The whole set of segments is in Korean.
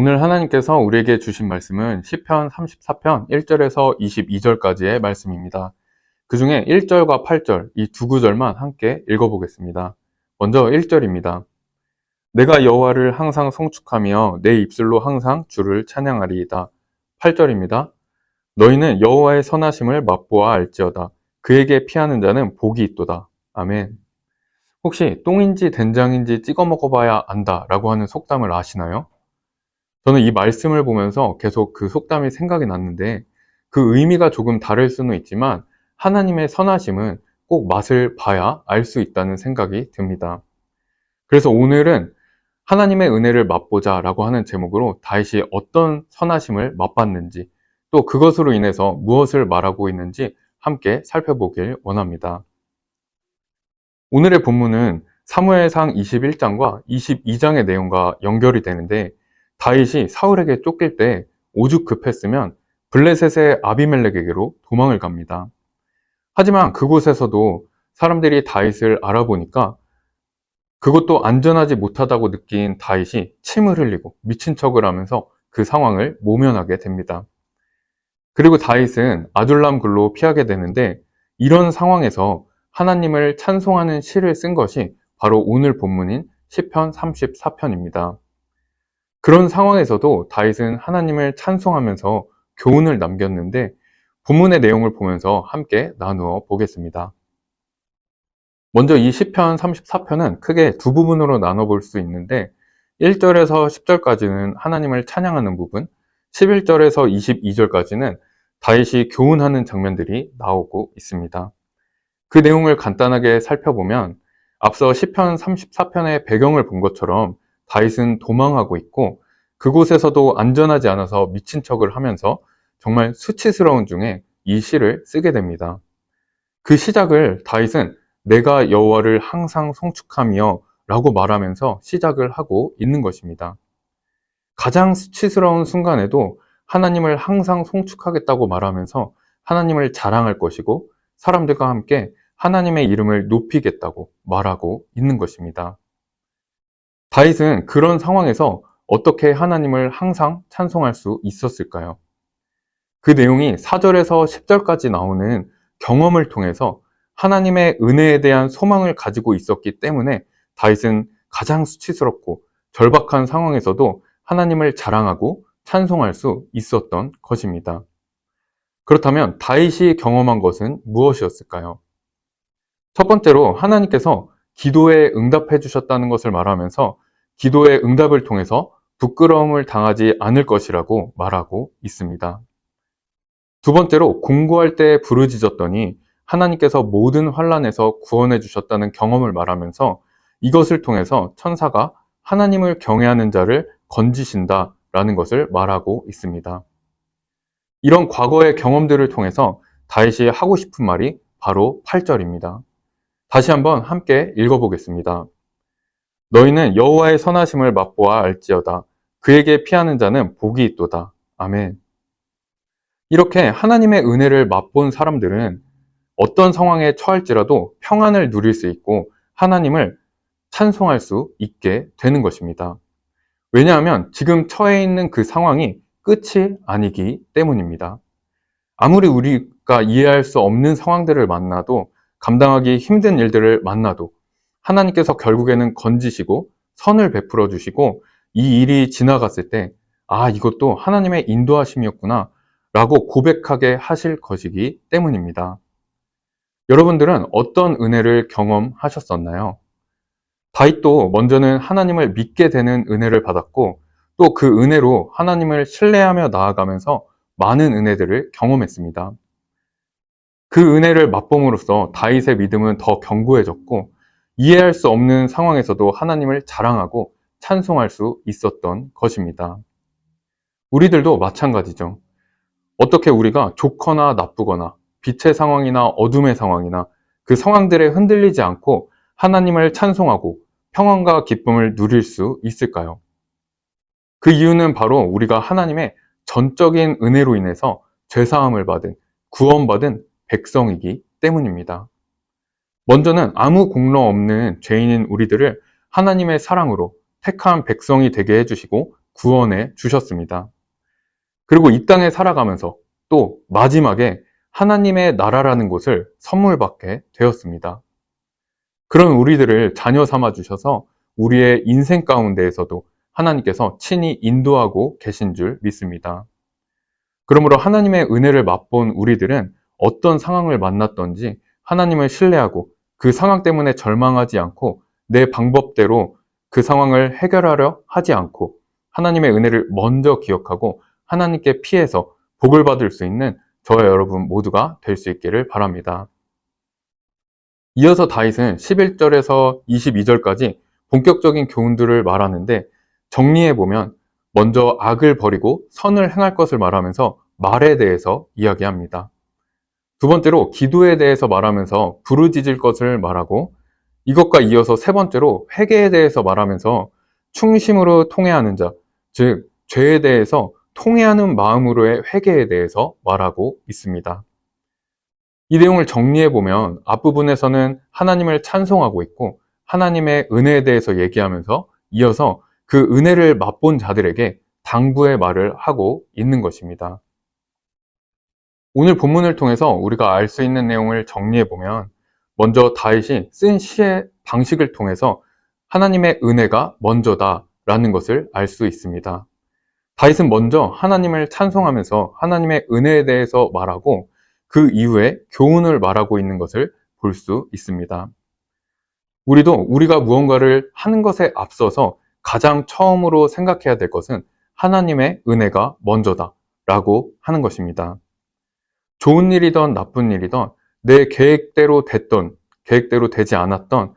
오늘 하나님께서 우리에게 주신 말씀은 시편 34편 1절에서 22절까지의 말씀입니다. 그 중에 1절과 8절 이 두 구절만 함께 읽어보겠습니다. 먼저 1절입니다. 내가 여호와를 항상 송축하며 내 입술로 항상 주를 찬양하리이다. 8절입니다. 너희는 여호와의 선하심을 맛보아 알지어다. 그에게 피하는 자는 복이 있도다. 아멘. 혹시 똥인지 된장인지 찍어 먹어봐야 안다라고 하는 속담을 아시나요? 저는 이 말씀을 보면서 계속 그 속담이 생각이 났는데 그 의미가 조금 다를 수는 있지만 하나님의 선하심은 꼭 맛을 봐야 알 수 있다는 생각이 듭니다. 그래서 오늘은 하나님의 은혜를 맛보자 라고 하는 제목으로 다윗이 어떤 선하심을 맛봤는지 또 그것으로 인해서 무엇을 말하고 있는지 함께 살펴보길 원합니다. 오늘의 본문은 사무엘상 21장과 22장의 내용과 연결이 되는데 다윗이 사울에게 쫓길 때 오죽 급했으면 블레셋의 아비멜렉에게로 도망을 갑니다. 하지만 그곳에서도 사람들이 다윗을 알아보니까 그것도 안전하지 못하다고 느낀 다윗이 침을 흘리고 미친 척을 하면서 그 상황을 모면하게 됩니다. 그리고 다윗은 아둘람 굴로 피하게 되는데 이런 상황에서 하나님을 찬송하는 시를 쓴 것이 바로 오늘 본문인 시편 34편입니다. 그런 상황에서도 다윗은 하나님을 찬송하면서 교훈을 남겼는데 본문의 내용을 보면서 함께 나누어 보겠습니다. 먼저 이 시편 34편은 크게 두 부분으로 나눠 볼 수 있는데 1절에서 10절까지는 하나님을 찬양하는 부분, 11절에서 22절까지는 다윗이 교훈하는 장면들이 나오고 있습니다. 그 내용을 간단하게 살펴보면 앞서 시편 34편의 배경을 본 것처럼 다윗은 도망하고 있고 그곳에서도 안전하지 않아서 미친 척을 하면서 정말 수치스러운 중에 이 시를 쓰게 됩니다. 그 시작을 다윗은 내가 여호와를 항상 송축하며 라고 말하면서 시작을 하고 있는 것입니다. 가장 수치스러운 순간에도 하나님을 항상 송축하겠다고 말하면서 하나님을 자랑할 것이고 사람들과 함께 하나님의 이름을 높이겠다고 말하고 있는 것입니다. 다윗은 그런 상황에서 어떻게 하나님을 항상 찬송할 수 있었을까요? 그 내용이 4절에서 10절까지 나오는 경험을 통해서 하나님의 은혜에 대한 소망을 가지고 있었기 때문에 다윗은 가장 수치스럽고 절박한 상황에서도 하나님을 자랑하고 찬송할 수 있었던 것입니다. 그렇다면 다윗이 경험한 것은 무엇이었을까요? 첫 번째로 하나님께서 기도에 응답해 주셨다는 것을 말하면서 기도의 응답을 통해서 부끄러움을 당하지 않을 것이라고 말하고 있습니다. 두 번째로 공부할 때 부르짖었더니 하나님께서 모든 환란에서 구원해 주셨다는 경험을 말하면서 이것을 통해서 천사가 하나님을 경외하는 자를 건지신다라는 것을 말하고 있습니다. 이런 과거의 경험들을 통해서 다윗이 하고 싶은 말이 바로 8절입니다. 다시 한번 함께 읽어보겠습니다. 너희는 여호와의 선하심을 맛보아 알지어다. 그에게 피하는 자는 복이 있도다. 아멘. 이렇게 하나님의 은혜를 맛본 사람들은 어떤 상황에 처할지라도 평안을 누릴 수 있고 하나님을 찬송할 수 있게 되는 것입니다. 왜냐하면 지금 처해 있는 그 상황이 끝이 아니기 때문입니다. 아무리 우리가 이해할 수 없는 상황들을 만나도 감당하기 힘든 일들을 만나도 하나님께서 결국에는 건지시고 선을 베풀어 주시고 이 일이 지나갔을 때, 아, 이것도 하나님의 인도하심이었구나 라고 고백하게 하실 것이기 때문입니다. 여러분들은 어떤 은혜를 경험하셨었나요? 다윗도 먼저는 하나님을 믿게 되는 은혜를 받았고 또 그 은혜로 하나님을 신뢰하며 나아가면서 많은 은혜들을 경험했습니다. 그 은혜를 맛봄으로써 다윗의 믿음은 더 견고해졌고 이해할 수 없는 상황에서도 하나님을 자랑하고 찬송할 수 있었던 것입니다. 우리들도 마찬가지죠. 어떻게 우리가 좋거나 나쁘거나 빛의 상황이나 어둠의 상황이나 그 상황들에 흔들리지 않고 하나님을 찬송하고 평안과 기쁨을 누릴 수 있을까요? 그 이유는 바로 우리가 하나님의 전적인 은혜로 인해서 죄사함을 받은, 구원받은 백성이기 때문입니다. 먼저는 아무 공로 없는 죄인인 우리들을 하나님의 사랑으로 택한 백성이 되게 해주시고 구원해 주셨습니다. 그리고 이 땅에 살아가면서 또 마지막에 하나님의 나라라는 곳을 선물 받게 되었습니다. 그런 우리들을 자녀 삼아 주셔서 우리의 인생 가운데에서도 하나님께서 친히 인도하고 계신 줄 믿습니다. 그러므로 하나님의 은혜를 맛본 우리들은 어떤 상황을 만났던지 하나님을 신뢰하고 그 상황 때문에 절망하지 않고 내 방법대로 그 상황을 해결하려 하지 않고 하나님의 은혜를 먼저 기억하고 하나님께 피해서 복을 받을 수 있는 저와 여러분 모두가 될 수 있기를 바랍니다. 이어서 다윗은 11절에서 22절까지 본격적인 교훈들을 말하는데 정리해 보면 먼저 악을 버리고 선을 행할 것을 말하면서 말에 대해서 이야기합니다. 두 번째로 기도에 대해서 말하면서 부르짖을 것을 말하고 이것과 이어서 세 번째로 회개에 대해서 말하면서 충심으로 통회하는 자, 즉 죄에 대해서 통회하는 마음으로의 회개에 대해서 말하고 있습니다. 이 내용을 정리해 보면 앞부분에서는 하나님을 찬송하고 있고 하나님의 은혜에 대해서 얘기하면서 이어서 그 은혜를 맛본 자들에게 당부의 말을 하고 있는 것입니다. 오늘 본문을 통해서 우리가 알 수 있는 내용을 정리해 보면 먼저 다윗이 쓴 시의 방식을 통해서 하나님의 은혜가 먼저다라는 것을 알 수 있습니다. 다윗은 먼저 하나님을 찬송하면서 하나님의 은혜에 대해서 말하고 그 이후에 교훈을 말하고 있는 것을 볼 수 있습니다. 우리도 우리가 무언가를 하는 것에 앞서서 가장 처음으로 생각해야 될 것은 하나님의 은혜가 먼저다 라고 하는 것입니다. 좋은 일이든 나쁜 일이든 내 계획대로 됐던, 계획대로 되지 않았던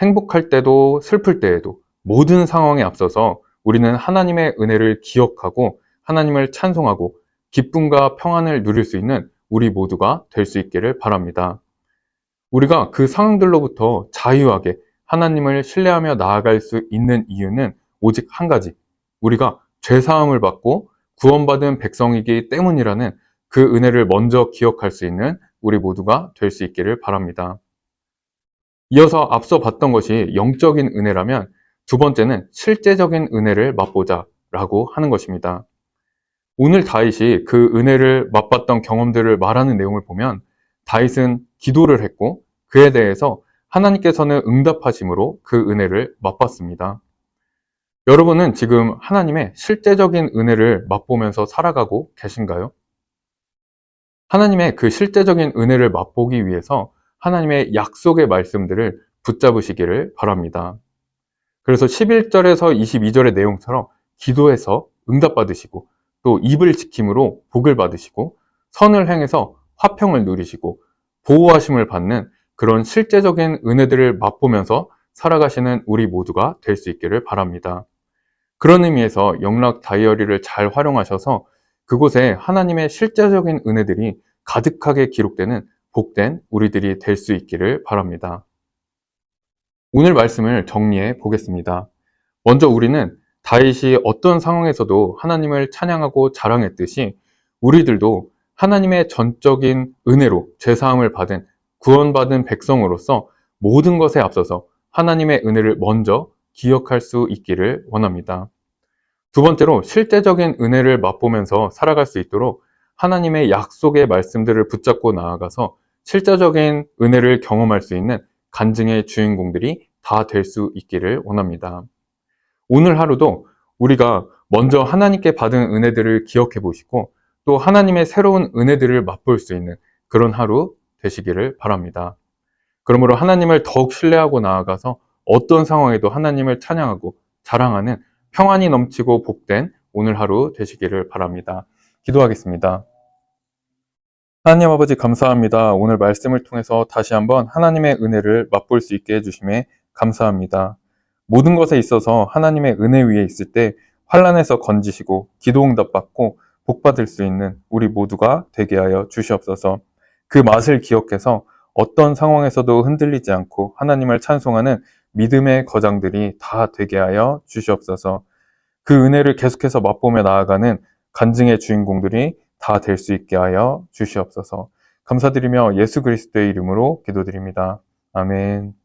행복할 때도 슬플 때에도 모든 상황에 앞서서 우리는 하나님의 은혜를 기억하고 하나님을 찬송하고 기쁨과 평안을 누릴 수 있는 우리 모두가 될 수 있기를 바랍니다. 우리가 그 상황들로부터 자유하게 하나님을 신뢰하며 나아갈 수 있는 이유는 오직 한 가지. 우리가 죄사함을 받고 구원받은 백성이기 때문이라는 그 은혜를 먼저 기억할 수 있는 우리 모두가 될 수 있기를 바랍니다. 이어서 앞서 봤던 것이 영적인 은혜라면 두 번째는 실제적인 은혜를 맛보자 라고 하는 것입니다. 오늘 다윗이 그 은혜를 맛봤던 경험들을 말하는 내용을 보면 다윗은 기도를 했고 그에 대해서 하나님께서는 응답하심으로 그 은혜를 맛봤습니다. 여러분은 지금 하나님의 실제적인 은혜를 맛보면서 살아가고 계신가요? 하나님의 그 실제적인 은혜를 맛보기 위해서 하나님의 약속의 말씀들을 붙잡으시기를 바랍니다. 그래서 11절에서 22절의 내용처럼 기도해서 응답받으시고 또 입을 지킴으로 복을 받으시고 선을 행해서 화평을 누리시고 보호하심을 받는 그런 실제적인 은혜들을 맛보면서 살아가시는 우리 모두가 될 수 있기를 바랍니다. 그런 의미에서 영락 다이어리를 잘 활용하셔서 그곳에 하나님의 실제적인 은혜들이 가득하게 기록되는 복된 우리들이 될 수 있기를 바랍니다. 오늘 말씀을 정리해 보겠습니다. 먼저 우리는 다윗이 어떤 상황에서도 하나님을 찬양하고 자랑했듯이 우리들도 하나님의 전적인 은혜로 죄사함을 받은 구원받은 백성으로서 모든 것에 앞서서 하나님의 은혜를 먼저 기억할 수 있기를 원합니다. 두 번째로 실제적인 은혜를 맛보면서 살아갈 수 있도록 하나님의 약속의 말씀들을 붙잡고 나아가서 실제적인 은혜를 경험할 수 있는 간증의 주인공들이 다 될 수 있기를 원합니다. 오늘 하루도 우리가 먼저 하나님께 받은 은혜들을 기억해 보시고 또 하나님의 새로운 은혜들을 맛볼 수 있는 그런 하루 되시기를 바랍니다. 그러므로 하나님을 더욱 신뢰하고 나아가서 어떤 상황에도 하나님을 찬양하고 자랑하는 평안이 넘치고 복된 오늘 하루 되시기를 바랍니다. 기도하겠습니다. 하나님 아버지 감사합니다. 오늘 말씀을 통해서 다시 한번 하나님의 은혜를 맛볼 수 있게 해주심에 감사합니다. 모든 것에 있어서 하나님의 은혜 위에 있을 때 환란에서 건지시고 기도 응답 받고 복 받을 수 있는 우리 모두가 되게 하여 주시옵소서. 그 맛을 기억해서 어떤 상황에서도 흔들리지 않고 하나님을 찬송하는 믿음의 거장들이 다 되게 하여 주시옵소서. 그 은혜를 계속해서 맛보며 나아가는 간증의 주인공들이 다 될 수 있게 하여 주시옵소서. 감사드리며 예수 그리스도의 이름으로 기도드립니다. 아멘.